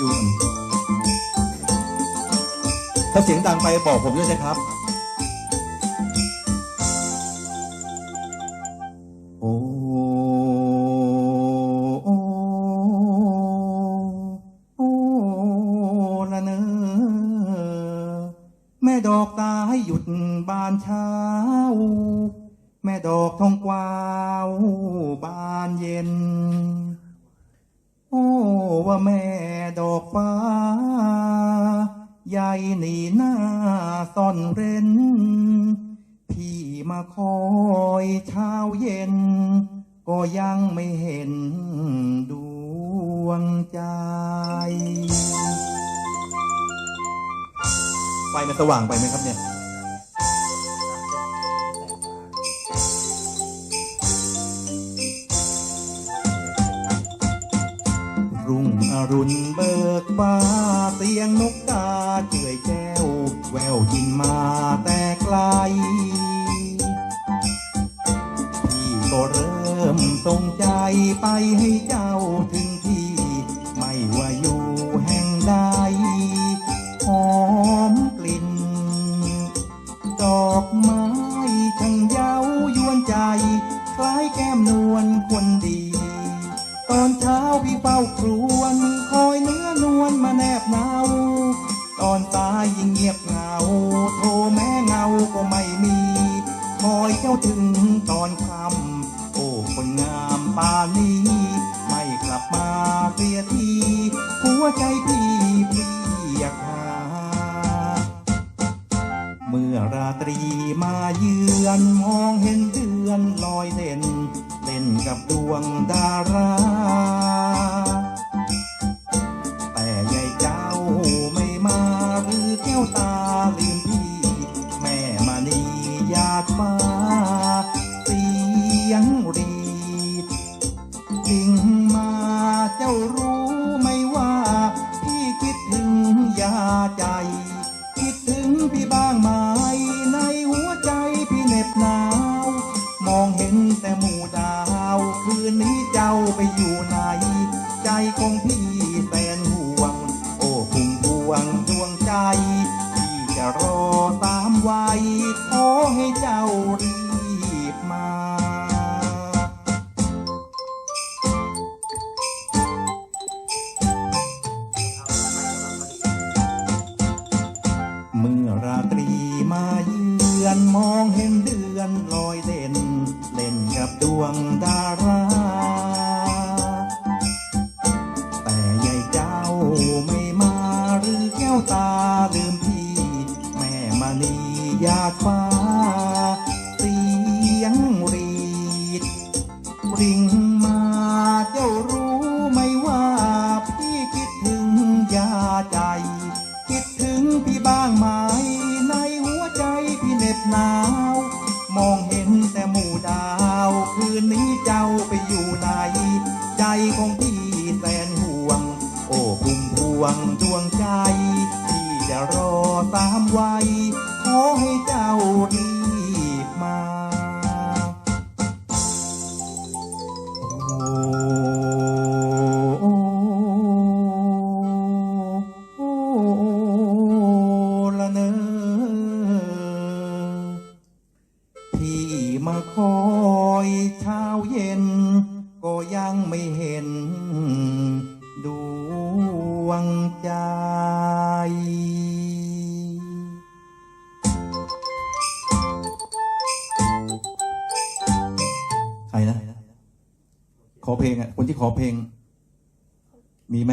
ดูก่อนถ้าเสียงดังไปบอกผมด้วยนะครับ โอ้โอ้โอ้ละเนอแม่ดอกตายหยุดบานเช้า แม่ดอกทองกวาวบานเย็น โอ้ว่าแม่ดอกฟ้า ใหญ่หนีหน้าซ่อนเร้น พี่มาคอยเช้าเย็น ก็ยังไม่เห็นดวงใจ ไฟมันสว่างไปไหมครับเนี่ย อรุณเบิกฟ้าเสียงนกกาเจื่อยแก้ว แววยินมาแต่ไกล พี่ก็เริ่มตรงใจไปให้เจ้าถึงที่ ไม่ว่าอยู่แห่งใดหอมกลิ่น ดอกไม้ อนเช้าพี่เฝ้าครวนคอยเนื้อนวลมาแนบเนาตอนตายยิ่งเงียบเหงา โทรแม่เงาก็ไม่มี คอยเจ้าถึงตอนค่ำโอ้คนงามป่านนี้ ไม่กลับมาเสียทีหัวใจพี่ รีมาเยือนมองเห็นเดือนลอยเด่นเล่นกับดวงดารา แต่ยายเจ้าไม่มาหรือแก้วตาลืมพี่ แม่มานีหยาดฟ้าเสียงรีดจริงมาเจ้ารู้ไหมว่า พี่คิดถึงยาใจ นแต่หมู่ดาว คืนนี้เจ้าไปอยู่ไหน ใจของพี่แสนห่วง โอ้พุ่มพวงดวงใจ พี่จะรอตามไว้ขอให้เจ้ารีบมาเมื่อราตรีมาเยือนมองเห็นเดือนลอย วงดารา แต่ยายเจ้าไม่มาหรือแก้วตาลืมพี่ แม่มานียาฟ้าเสียงรีดริงมาเจ้ารู้ไหมว่าพี่คิดถึงยาใจ คิดถึงพี่บ้างไหมในหัวใจพี่เหน็บหนาว มองเห็นแต่หมู่ดาว คืนนี้เจ้าไปอยู่ไหน ใจของพี่แสนห่วง โอ้คุ้มพวงดวงใจ ที่จะรอตามไว้ ขอให้เจ้าดี พี่มาคอยเช้าเย็น ก็ยังไม่เห็นดวงใจใครนะ ขอเพลงอะ คนที่ขอเพลง มีไหม